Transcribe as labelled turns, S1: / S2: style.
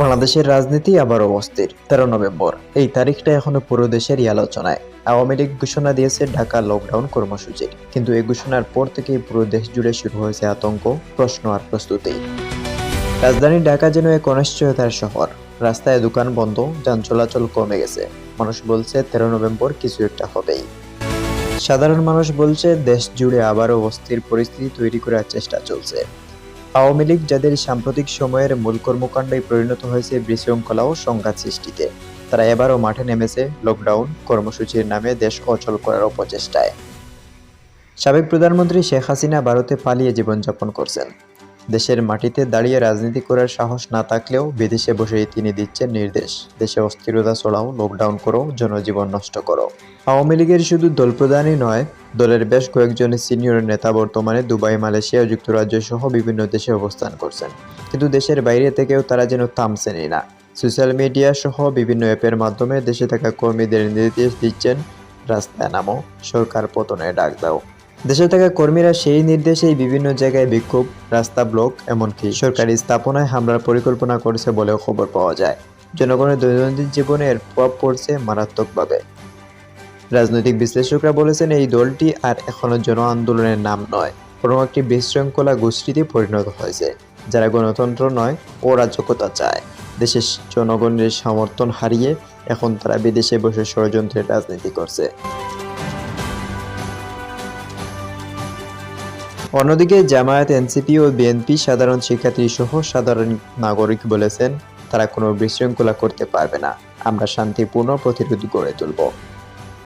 S1: বাংলাদেশের রাজনীতি আবারও অস্থির, তেরো নভেম্বর। এই তারিখটা এখনও পুরো দেশেরই আলোচনায়। আওয়ামী লীগ ঘোষণা দিয়েছে ঢাকা লকডাউন কর্মসূচির। কিন্তু এই ঘোষণার পর থেকেই পুরো দেশ জুড়ে শুরু হয়েছে আতঙ্ক, প্রশ্ন আর প্রস্তুতি। রাজধানী ঢাকা যেন এক অনিশ্চয়তার শহর। রাস্তায় দোকান বন্ধ, যান চলাচল কমে গেছে। মানুষ বলছে তেরো নভেম্বর কিছু একটা হবেই। সাধারণ মানুষ বলছে দেশ জুড়ে আবারও অস্থির পরিস্থিতি তৈরি করার চেষ্টা চলছে। আওয়ামী লীগ যাদের সাম্প্রতিক সময়ের মূল কর্মকাণ্ডে পরিণত হয়েছে বিশৃঙ্খলা ও সংঘাত সৃষ্টিতে, তারা এবারও মাঠে নেমেছে লকডাউন কর্মসূচির নামে দেশ অচল করার অপচেষ্টায়। সাবেক প্রধানমন্ত্রী শেখ হাসিনা ভারতে পালিয়ে জীবনযাপন করছেন। দেশের মাটিতে দাঁড়িয়ে রাজনীতি করার সাহস না থাকলেও বিদেশে বসেই তিনি দিচ্ছেন নির্দেশ। দেশে অস্থিরতা ছড়াও লকডাউন করো, জনজীবন নষ্ট করো। আওয়ামী লীগের শুধু দল প্রধানই নয় দলের বেশ কয়েকজন সিনিয়র নেতা বর্তমানে দুবাই, মালয়েশিয়া যুক্তরাজ্য সহ বিভিন্ন দেশে অবস্থান করছেন। কিন্তু দেশের বাইরে থেকেও তারা যেন থামছেনই না। সোশ্যাল মিডিয়া সহ বিভিন্ন অ্যাপের মাধ্যমে দেশে থাকা কর্মীদের নির্দেশ দিচ্ছেন রাস্তায় নামো, সরকার পতনে ডাক দাও। দেশে থাকা কর্মীরা সেই নির্দেশেই বিভিন্ন জায়গায় বিক্ষোভ, রাস্তা ব্লক, এমনকি সরকারি স্থাপনায় হামলার পরিকল্পনা করেছে বলেও খবর পাওয়া যায়। জনগণের দৈনন্দিন জীবনে এর প্রভাব পড়ছে মারাত্মকভাবে। রাজনৈতিক বিশ্লেষকরা বলেছেন এই দলটি আর এখনও জন আন্দোলনের নাম নয়, বরং একটি বিশৃঙ্খলা গোষ্ঠীতে পরিণত হয়েছে, যারা গণতন্ত্র নয় ও রাজকতা চায়। দেশের জনগণের সমর্থন হারিয়ে এখন তারা বিদেশে বসে ষড়যন্ত্রের রাজনীতি করছে। অন্যদিকে জামায়াত, এনসিপি ও বিএনপি সাধারণ শিক্ষার্থী সহ সাধারণ নাগরিক বলেছেন, তারা কোনো বিশৃঙ্খলা করতে পারবে না। আমরা শান্তিপূর্ণ প্রতিরোধ গড়ে তুলব।